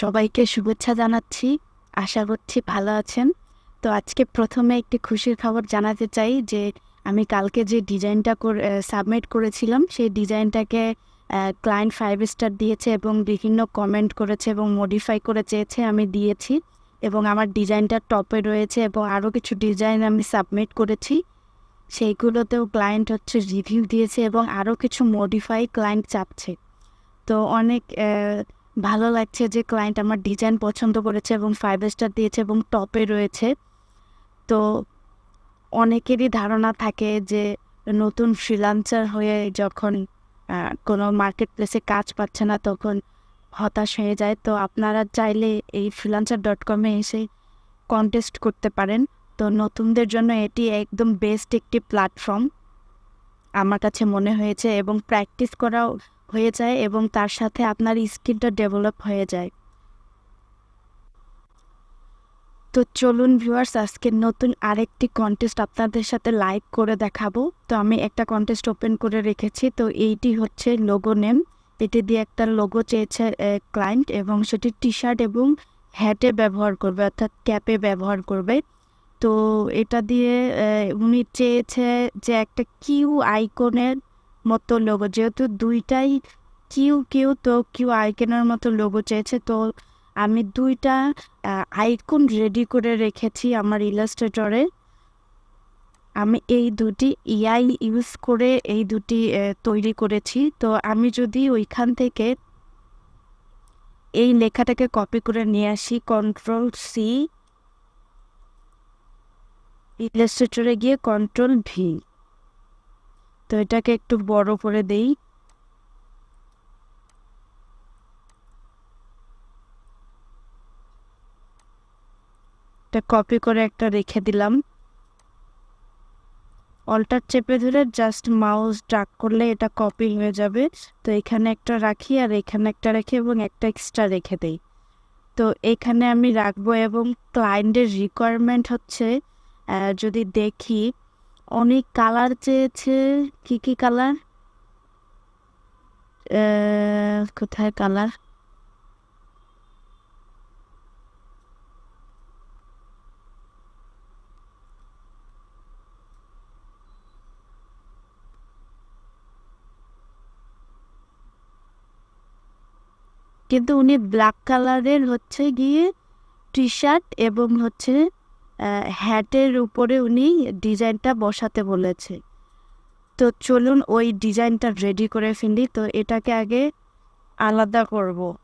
সবাইকে শুভেচ্ছা জানাচ্ছি। আশা করছি ভালো আছেন। তো আজকে প্রথমে একটি খুশির খবর জানাতে চাই যে, আমি কালকে যে ডিজাইনটা সাবমিট করেছিলাম, সেই ডিজাইনটাকে ক্লায়েন্ট ফাইভ স্টার দিয়েছে এবং বিভিন্ন কমেন্ট করেছে এবং মডিফাই করে চেয়েছে আমি দিয়েছি এবং আমার ডিজাইনটা টপে রয়েছে এবং আরও কিছু ডিজাইন আমি সাবমিট করেছি। সেইগুলোতেও ক্লায়েন্ট হচ্ছে রিভিউ দিয়েছে এবং আরও কিছু মডিফাই ক্লায়েন্ট চাপছে। তো অনেক ভালো লাগছে যে ক্লায়েন্ট আমার ডিজাইন পছন্দ করেছে এবং ফাইভ স্টার দিয়েছে এবং টপে রয়েছে। তো অনেকেরই ধারণা থাকে যে নতুন ফ্রিলান্সার হয়ে যখন কোনো মার্কেট প্লেসে কাজ পাচ্ছে না তখন হতাশ হয়ে যায়। তো আপনারা চাইলে এই ফ্রিলান্সার ডট কমে এসে কন্টেস্ট করতে পারেন। তো নতুনদের জন্য এটি একদম বেস্ট একটি প্ল্যাটফর্ম আমার কাছে মনে হয়েছে। এবং প্র্যাকটিস করাও হয়ে যায় এবং তার সাথে আপনার স্কিলটা ডেভেলপ হয়ে যায়। তো চলুন ভিউয়ার্স, আজকে নতুন আরেকটি কন্টেস্ট আপনাদের সাথে লাইভ করে দেখাবো। তো আমি একটা কন্টেস্ট ওপেন করে রেখেছি। তো এইটি হচ্ছে লোগো নেম এটি দিয়ে একটা লোগো চেয়েছে ক্লায়েন্ট এবং সেটি টি শার্ট এবং হ্যাটে ব্যবহার করবে, অর্থাৎ ক্যাপে ব্যবহার করবে। তো এটা দিয়ে উনি চেয়েছে যে একটা কিউ আইকনের মতো লোগো যেহেতু দুইটাই কিউ কিউ তো কিউ আইকনের মতো লোগো চেয়েছে, তো আমি দুইটা আইকন রেডি করে রেখেছি আমার ইলাস্ট্রেটরে আমি এই দুটি ইআই ইউজ করে এই দুটি তৈরি করেছি। তো আমি যদি ওইখান থেকে এই লেখাটাকে কপি করে নিয়ে আসি কন্ট্রোল সি ইলাস্ট্রেটরে গিয়ে কন্ট্রোল ভি তো এটাকে একটু বড় করে দেই। কপি করে একটা রেখে দিলাম। অল্টার চেপে ধরে জাস্ট মাউস ডাক করলে এটা কপি হয়ে যাবে। তো এখানে একটা রাখি আর এখানে একটা রেখে এবং একটা এক্সট্রা রেখে দেই। তো এখানে আমি রাখব এবং ক্লায়েন্টের রিকোয়ারমেন্ট হচ্ছে যদি দেখি অনেক কালার চেয়েছে। কি কি কালার? কোথায় কালার? কিন্তু উনি ব্ল্যাক কালারের হচ্ছে গিয়ে টি শার্ট এবং হচ্ছে হ্যাটের উপরে উনি ডিজাইনটা বসাতে বলেছে। তো চলুন ওই ডিজাইনটা রেডি করে ফেলি। তো এটাকে আগে আলাদা করব।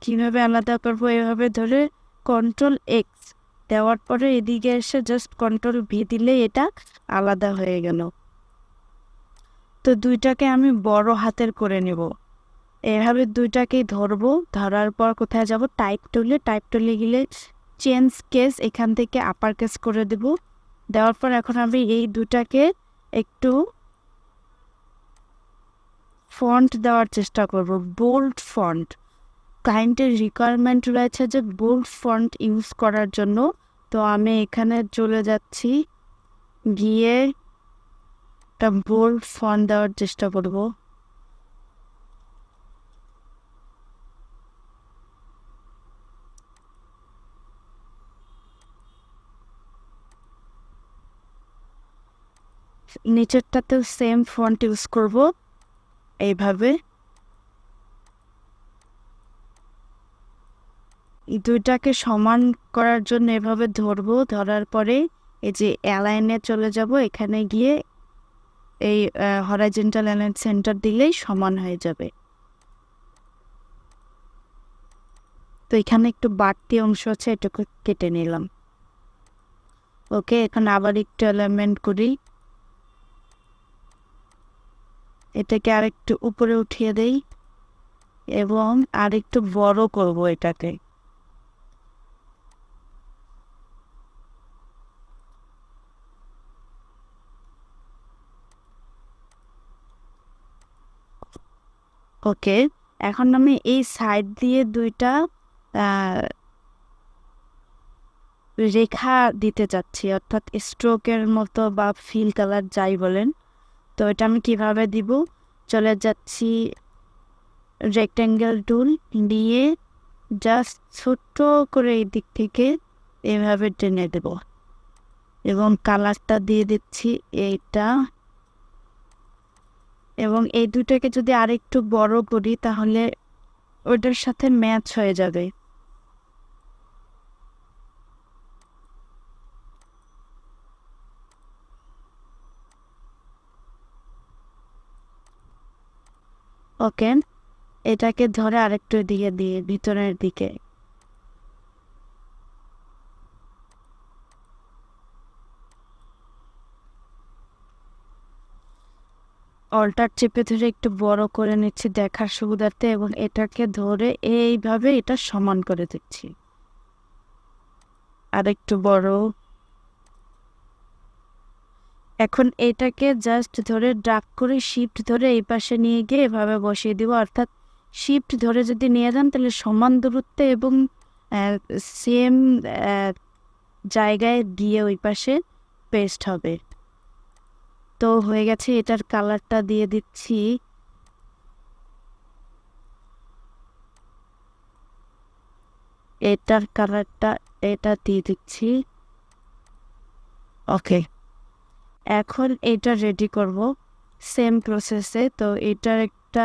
কীভাবে আলাদা করব এভাবে ধরে কন্ট্রোল এক্স দেওয়ার পরে এদিকে এসে জাস্ট কন্ট্রোল ভি দিলে এটা আলাদা হয়ে গেল। তো দুইটাকে আমি বড় হাতের করে নেব। এভাবে দুইটাকেই ধরবো। ধরার পর কোথায় যাব? টাইপ টুলে টাইপ টুলে গেলে চেঞ্জ কেস এখান থেকে আপার কেস করে দেব। দেওয়ার পর এখন আমি এই দুটাকে একটু ফন্ট দেওয়ার চেষ্টা করব। বোল্ড ফন্ট ক্লায়েন্টের রিকোয়ারমেন্ট রয়েছে যে বোল্ড ফন্ট ইউজ করার জন্য। তো আমি এখানে চলে যাচ্ছি। গিয়ে একটা বোল্ড ফন্ট দেওয়ার চেষ্টা করব। নিচেরটাতেও সেম ফন্ট ইউজ করব, এইভাবে। দুইটাকে সমান করার জন্য এভাবে ধরবো, ধরার পরে এই যে অ্যালাইনে চলে যাব, এখানে গিয়ে এই হরাইজেন্টাল অ্যালাইন সেন্টার দিলেই সমান হয়ে যাবে। তো এখানে একটু বাড়তি অংশ আছে, এটুকু কেটে নিলাম। ওকে, এখন আবার একটু এলিমেন্ট করি। এটাকে আরেকটু উপরে উঠিয়ে দেই এবং আরেকটু বড় করব এটাকে। ওকে, এখন আমি এই সাইড দিয়ে দুইটা রেখা দিতে চাচ্ছি, অর্থাৎ স্ট্রোকের মতো বা ফিল কালার যাই বলেন। তো এটা আমি কীভাবে দিব? চলে যাচ্ছি রেক্ট্যাঙ্গেল টুল দিয়ে জাস্ট ছোট্ট করে এই দিক থেকে এভাবে টেনে দেব। এবং কালারটা দিয়ে দিচ্ছি এইটা। এবং এই দুটাকে যদি আরেকটু বড় করি তাহলে ওইটার সাথে ম্যাচ হয়ে যাবে। ওকে, এটাকে ধরে আরেকটু দিকে দিয়ে ভিতরের দিকে। অল্টার চেপে ধরে একটু বড় করে নিচ্ছি দেখার সুবিধার্থে এবং এটাকে ধরে এইভাবে এটা সমান করে দিচ্ছি। আর একটু বড়। এখন এটাকে জাস্ট ধরে ড্রাগ করে শিফট ধরে এই পাশে নিয়ে গিয়ে এভাবে বসিয়ে দিব। অর্থাৎ শিফট ধরে যদি নিয়ে যান, তাহলে সমান দূরত্বে এবং সেম জায়গায় গিয়ে ওই পাশে পেস্ট হবে। তো হয়ে গেছে, এটার কালারটা দিয়ে দিচ্ছি। এটার কালারটা এটা দিয়ে দিচ্ছি। ওকে এখন এটা রেডি করব। সেম প্রসেসে তো এটার একটা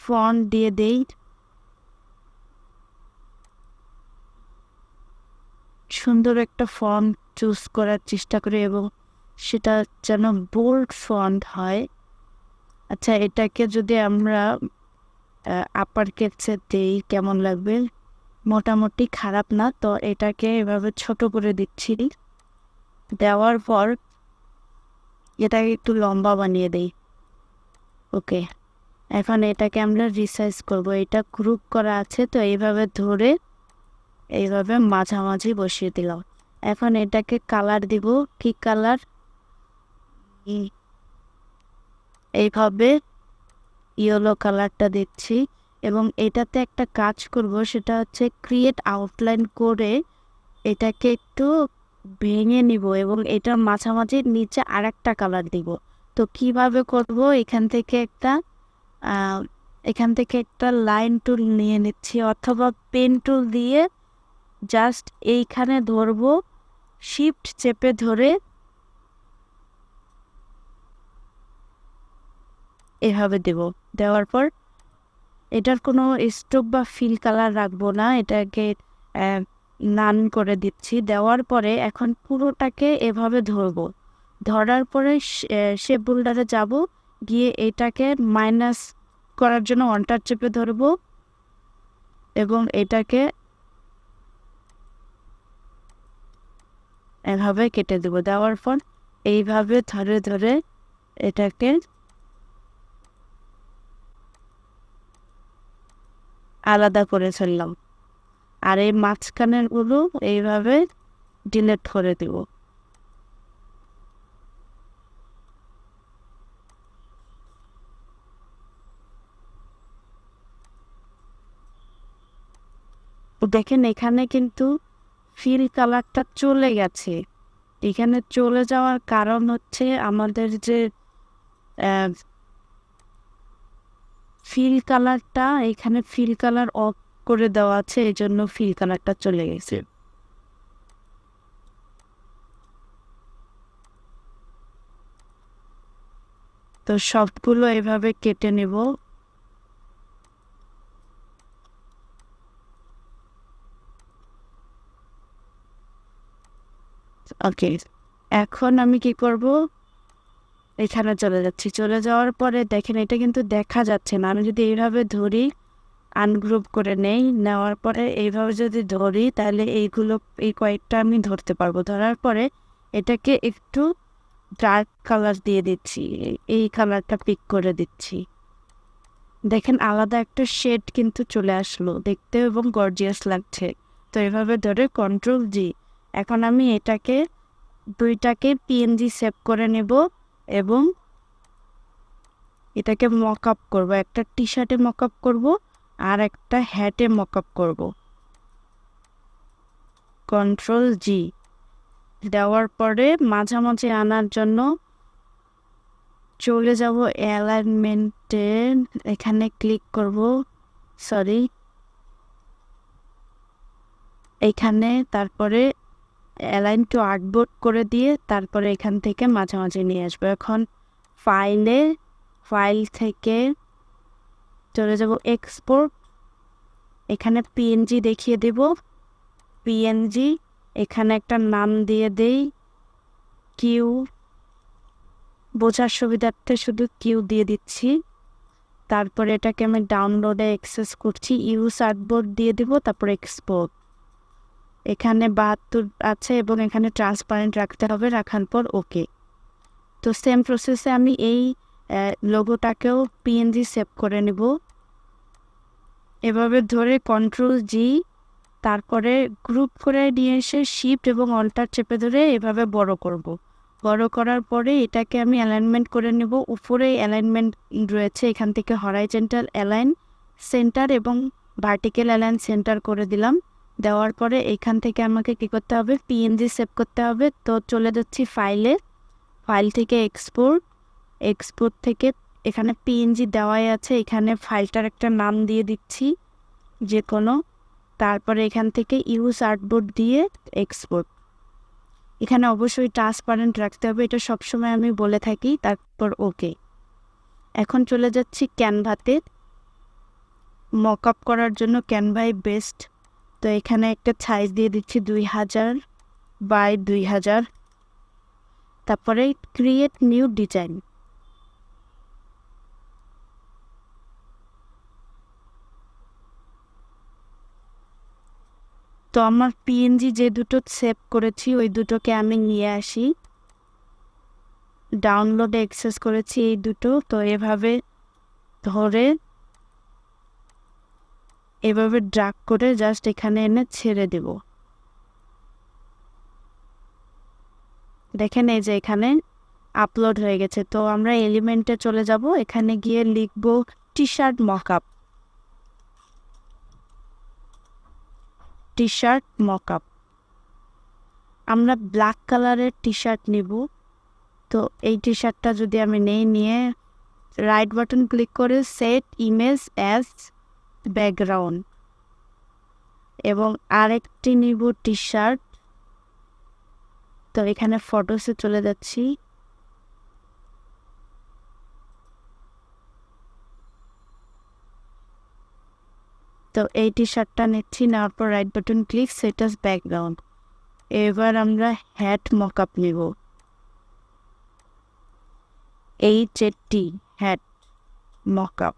ফন্ট দিয়ে দেই। সুন্দর একটা ফন্ট চুজ করার চেষ্টা করি এবং সেটা যেন বোল্ড ফন্ট হয়। আচ্ছা এটাকে যদি আমরা আপার কেটসে দেই, কেমন লাগবে? মোটামুটি খারাপ না, তো এটাকে এভাবে ছোট করে দিচ্ছি। দেওয়ার পর এটাকে একটু লম্বা বানিয়ে দেই। ওকে। এখন এটাকে আমরা রিসাইজ করব। এটা গ্রুপ করা আছে, তো এইভাবে ধরে এইভাবে মাঝামাঝি বসিয়ে দিলাম। এখন এটাকে কালার দিব। কি কালার এইভাবে ইয়েলো কালারটা দিচ্ছি এবং এটাতে একটা কাজ করব, সেটা হচ্ছে ক্রিয়েট আউটলাইন করে এটাকে একটু ভেঙে নিব এবং এটার মাঝামাঝি নিচে আর একটা কালার দিব। তো কীভাবে করব? এখান থেকে একটা এখান থেকে একটা লাইন টুল নিয়ে নিচ্ছি অথবা পেন টুল দিয়ে জাস্ট এইখানে ধরবো শিফট চেপে ধরে এভাবে দেব। দেওয়ার পর এটার কোনো স্টোভ বা ফিল কালার রাখব না, এটাকে নান করে দিচ্ছি। দেওয়ার পরে এখন পুরোটাকে এভাবে ধরবো। ধরার পরে সে বোল্ডারে যাব। গিয়ে এটাকে মাইনাস করার জন্য অন্টার চেপে ধরবো এবং এটাকে এভাবে কেটে দেবো। দেওয়ার পর এইভাবে ধরে ধরে এটাকে আলাদা করে ফেললাম। আর এই মাঝখানেরগুলো এইভাবে ডিলেট করে দেব। দেখেন এখানে কিন্তু ফিল কালারটা চলে গেছে। এখানে চলে যাওয়ার কারণ হচ্ছে আমাদের যে ফিল কালারটা এখানে ফিল কালার অফ করে দেওয়া আছে এই জন্য ফিল কালারটা চলে গেছে। তো সবগুলো এভাবে কেটে নেব। ওকে এখন আমি কি করব? এখানে চলে যাচ্ছি। চলে যাওয়ার পরে দেখেন এটা কিন্তু দেখা যাচ্ছে না। আমি যদি এইভাবে ধরি আনগ্রুপ করে নেই, নেওয়ার পরে এইভাবে যদি ধরি তাহলে এইগুলো, এই কয়েকটা আমি ধরতে পারব। ধরার পরে এটাকে একটু ডার্ক কালার দিয়ে দিচ্ছি, এই কালারটা পিক করে দিচ্ছি। দেখেন আলাদা একটা শেড কিন্তু চলে আসলো, দেখতে এবং গর্জিয়াস লাগছে। তো এভাবে ধরে কন্ট্রোল জি এখন আমি এটাকে, দুইটাকে পিএনজি সেভ করে নেব এবং এটাকে মক আপ করব। একটা টি শার্টে মক আপ করব আর একটা হ্যাটে মক আপ করব। কন্ট্রোল জি দেওয়ার পরে মাঝামাঝি আনার জন্য চলে যাব অ্যালাইনমেন্টে এখানে ক্লিক করব সরি এখানে তারপরে অ্যালাইন টু আর্টবোর্ড করে দিয়ে তারপরে এখান থেকে মাঝামাঝি নিয়ে আসব। এখন ফাইলে ফাইল থেকে চলে যাব এক্সপোর্ট এখানে পিএনজি দেখিয়ে দেব। পিএনজি এখানে একটা নাম দিয়ে দেই। কিউ বোঝার সুবিধার্থে শুধু কিউ দিয়ে দিচ্ছি। তারপরে এটাকে আমি ডাউনলোডে অ্যাক্সেস করছি। ইউজ আর্টবোর্ড দিয়ে দিব, তারপর এক্সপোর্ট এখানে বাহাত্তর আছে এবং এখানে ট্রান্সপারেন্ট রাখতে হবে, রাখার পর ওকে তো সেম প্রসেসে আমি এই লোগোটাকেও পিএনজি সেভ করে নেব। এভাবে ধরে কন্ট্রোল জি তারপরে গ্রুপ করে নিয়ে এসে শিফট এবং অল্টার চেপে ধরে এভাবে বড় করব। বড় করার পরে এটাকে আমি অ্যালাইনমেন্ট করে নেব। উপরে অ্যালাইনমেন্ট রয়েছে, এখান থেকে হরাইজেন্টাল অ্যালাইন সেন্টার এবং ভার্টিক্যাল অ্যালাইন সেন্টার করে দিলাম। দেওয়ার পরে এখান থেকে আমাকে কী করতে হবে? পিএনজি সেভ করতে হবে। তো চলে যাচ্ছি ফাইলে ফাইল থেকে এক্সপোর্ট এক্সপোর্ট থেকে এখানে পিএনজি দেওয়াই আছে, এখানে ফাইলটার একটা নাম দিয়ে দিচ্ছি যে কোনো তারপরে এখান থেকে ইউজ আর্টবোর্ড দিয়ে এক্সপোর্ট এখানে অবশ্যই ট্রান্সপারেন্ট রাখতে হবে, এটা সবসময় আমি বলে থাকি, তারপর ওকে এখন চলে যাচ্ছি ক্যানভাতে মক আপ করার জন্য ক্যানভাই বেস্ট তো এখানে একটা সাইজ দিয়ে দিচ্ছি দুই হাজার বাই দুই হাজার। তারপরে ক্রিয়েট নিউ ডিজাইন তো আমার পিএনজি যে দুটো সেভ করেছি, ওই দুটোকে আমি নিয়ে আসি। ডাউনলোডে অ্যাক্সেস করেছি এই দুটো, তো এভাবে ধরে, এভাবে ড্রাগ করে জাস্ট এখানে এনে ছেড়ে দেব। দেখেন এই যে এখানে আপলোড হয়ে গেছে, তো আমরা এলিমেন্টে চলে যাব। এখানে গিয়ে লিখব T shirt mockup T shirt mockup আমরা ব্ল্যাক কালারের টি শার্ট নিব। তো এই টি শার্টটা যদি আমি নেই, নিয়ে রাইট বাটন ক্লিক করে সেট ইমেজ অ্যাজ ব্যাকগ্রাউন্ড এবং আরেকটি নিব টি শার্ট তো এখানে ফটোসে চলে যাচ্ছি। তো এই টি শার্টটা নিচ্ছি, নেওয়ার পর right button click set as background এবার আমরা হ্যাট মকআপ নিব। H A T hat mockup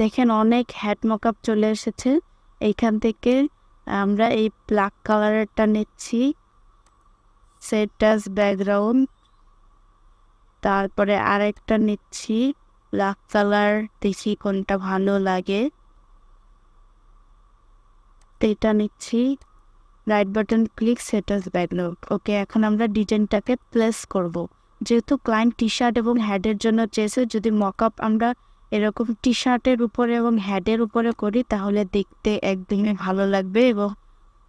দেখেন অনেক হ্যাট মকআপ চলে এসেছে। এইখান থেকে আমরা এই ব্ল্যাক কালারেরটা নিচ্ছি। সেটাস ব্যাকগ্রাউন্ড তারপরে আরেকটা নিচ্ছি। ব্ল্যাক কালার দেখি কোনটা ভালো লাগে। এটা নিচ্ছি right button click set as background okay এখন আমরা ডিজাইনটাকে প্লেস করব। যেহেতু ক্লায়েন্ট টি শার্ট এবং হ্যাডের জন্য চেয়েছে যদি মকআপ আমরা এরকম টি শার্টের উপরে এবং হ্যাডের উপরে করি, তাহলে দেখতে একদমই ভালো লাগবে এবং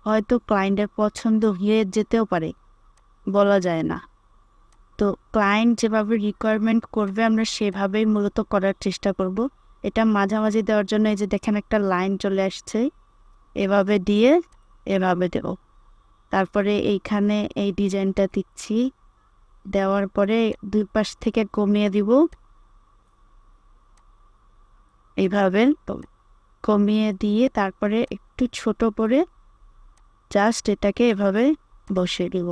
হয়তো ক্লায়েন্টের পছন্দ হয়ে যেতেও পারে। বলা যায় না। তো ক্লায়েন্ট যেভাবে রিকোয়ারমেন্ট করবে, আমরা সেভাবেই মূলত করার চেষ্টা করব। এটা মাঝামাঝি দেওয়ার জন্য এই যে দেখেন একটা লাইন চলে আসছে। এভাবে দিয়ে এভাবে দেব। তারপরে এইখানে এই ডিজাইনটা দিচ্ছি। দেওয়ার পরে দুই পাশ থেকে কমিয়ে দিব। এইভাবে কমিয়ে দিয়ে তারপরে একটু ছোট করে জাস্ট এটাকে এভাবে বসিয়ে দিব।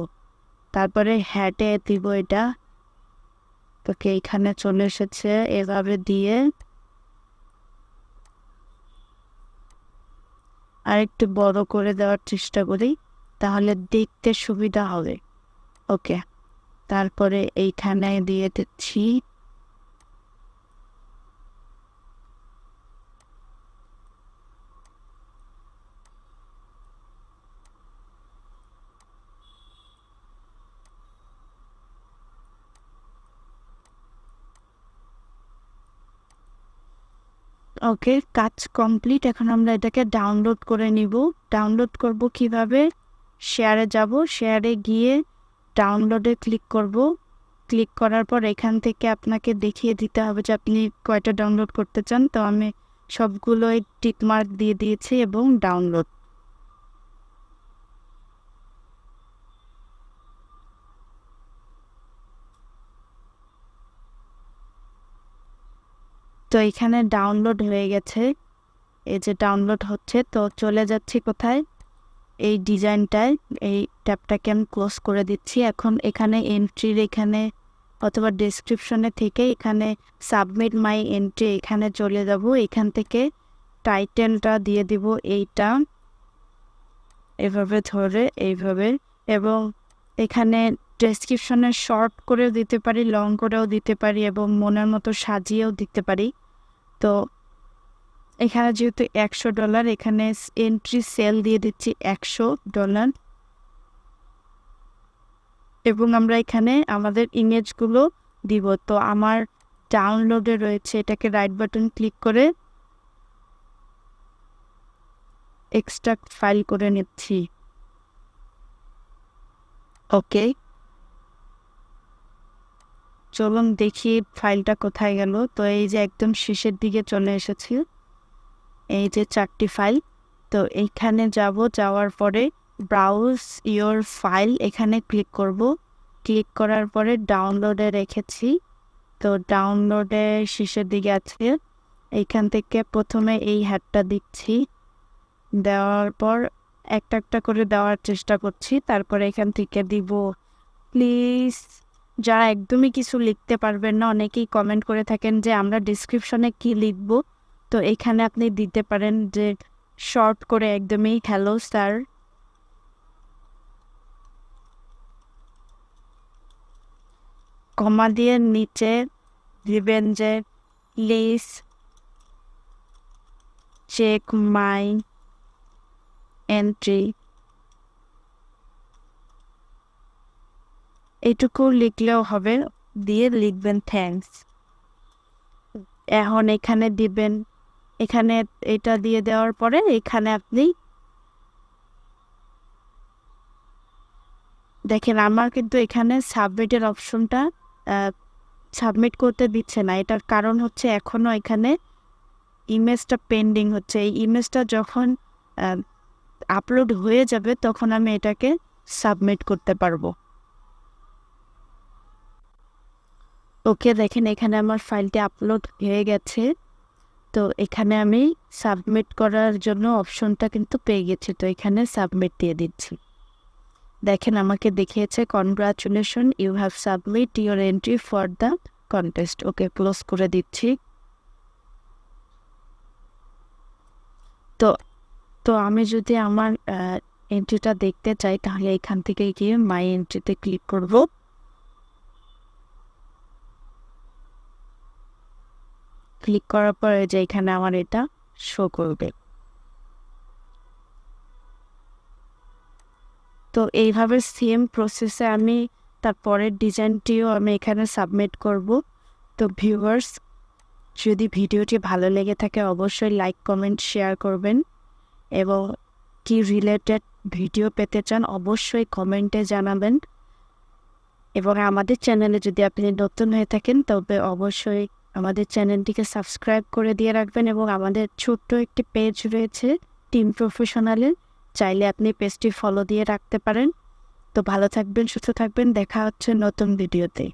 তারপরে হ্যাটে দিব এটা। তোকে এইখানে চলে এসেছে, এভাবে দিয়ে। আর একটু বড় করে দেওয়ার চেষ্টা করি, তাহলে দেখতে সুবিধা হবে। ওকে, তারপরে এইখানে দিয়ে দিচ্ছি। ওকে, কাজ কমপ্লিট এখন আমরা এটাকে ডাউনলোড করে নিব। ডাউনলোড করব কীভাবে? শেয়ারে যাব। শেয়ারে গিয়ে ডাউনলোডে ক্লিক করব। ক্লিক করার পর এখান থেকে আপনাকে দেখিয়ে দিতে হবে যে আপনি কয়টা ডাউনলোড করতে চান। তো আমি সবগুলোই টিকমার্ক দিয়ে দিয়েছি এবং ডাউনলোড তো এখানে ডাউনলোড হয়ে গেছে। এই যে ডাউনলোড হচ্ছে, তো চলে যাচ্ছি কোথায়? এই ডিজাইনটায়, এই ট্যাবটাকে আমি ক্লোজ করে দিচ্ছি। এখন এখানে এন্ট্রির এখানে অথবা ডেসক্রিপশনে থেকে এখানে সাবমিট মাই এন্ট্রি এখানে চলে যাব। এখান থেকে টাইটেলটা দিয়ে দিব এইটা। এভাবে ধরে, এইভাবে। এবং এখানে ডেসক্রিপশনে শর্ট করেও দিতে পারি লং করেও দিতে পারি এবং মনের মতো সাজিয়েও দিতে পারি। তো এখানে যেহেতু একশো ডলার, এখানে এন্ট্রি সেল দিয়ে দিচ্ছি একশো ডলার। এবং আমরা এখানে আমাদের ইমেজগুলো দিব। তো আমার ডাউনলোডে রয়েছে, এটাকে রাইট বাটন ক্লিক করে এক্সট্রাক্ট ফাইল করে নিচ্ছি। ওকে চলুন দেখি ফাইলটা কোথায় গেল। তো এই যে একদম শেষের দিকে চলে এসেছি। এই যে চারটি ফাইল। তো এইখানে যাব, যাওয়ার পরে ব্রাউজ ইয়োর ফাইল এখানে ক্লিক করব। ক্লিক করার পরে ডাউনলোডে রেখেছি। তো ডাউনলোডে শেষের দিকে আছে। এইখান থেকে প্রথমে এই হ্যাডটা দিচ্ছি। দেওয়ার পর একটা একটা করে দেওয়ার চেষ্টা করছি। তারপরে এখান থেকে দিব প্লিজ যারা একদমই কিছু লিখতে পারবেন না। অনেকেই কমেন্ট করে থাকেন যে, আমরা ডিসক্রিপশনে কি লিখব? তো এখানে আপনি দিতে পারেন যে শর্ট করে একদমই হ্যালো স্যার কমা দিয়ে নিচে দিবেন যে প্লিজ চেক মাই এন্ট্রি এটুকু লিখলেও হবে, দিয়ে লিখবেন থ্যাঙ্কস এখন এখানে দিবেন, এখানে এটা দিয়ে দেওয়ার পরে এখানে আপনি দেখেন আমার কিন্তু এখানে সাবমিটের অপশনটা সাবমিট করতে দিচ্ছে না। এটার কারণ হচ্ছে এখনও এখানে ইমেজটা পেন্ডিং হচ্ছে। এই ইমেজটা যখন আপলোড হয়ে যাবে তখন আমি এটাকে সাবমিট করতে পারব। ওকে দেখেন, এখানে আমার ফাইলটি আপলোড হয়ে গেছে। তো এখানে আমি সাবমিট করার জন্য অপশনটা কিন্তু পেয়ে গেছি। তো এখানে সাবমিট দিয়ে দিচ্ছি। দেখেন, আমাকে দেখিয়েছে congratulation you have submit your entry for the contest okay close করে দিচ্ছি। তো তো আমি যদি আমার এন্ট্রিটা দেখতে চাই, তাহলে এখান থেকে গিয়ে মাই এন্ট্রিতে ক্লিক করব। ক্লিক করার পরে যে এখানে আমার এটা শো করবে। তো এইভাবে সেম প্রসেসে আমি তারপরের ডিজাইনটিও আমি এখানে সাবমিট করব। তো ভিউয়ার্স যদি ভিডিওটি ভালো লেগে থাকে অবশ্যই লাইক কমেন্ট শেয়ার করবেন। এবং কি রিলেটেড ভিডিও পেতে চান অবশ্যই কমেন্টে জানাবেন। এবং আমাদের চ্যানেলে যদি আপনি নতুন হয়ে থাকেন তবে অবশ্যই আমাদের চ্যানেলটিকে সাবস্ক্রাইব করে দিয়ে রাখবেন এবং আমাদের ছোট্ট একটি পেজ রয়েছে টিম প্রফেশনালের চাইলে আপনি পেজটি ফলো দিয়ে রাখতে পারেন। তো ভালো থাকবেন, সুস্থ থাকবেন। দেখা হচ্ছে নতুন ভিডিওতে।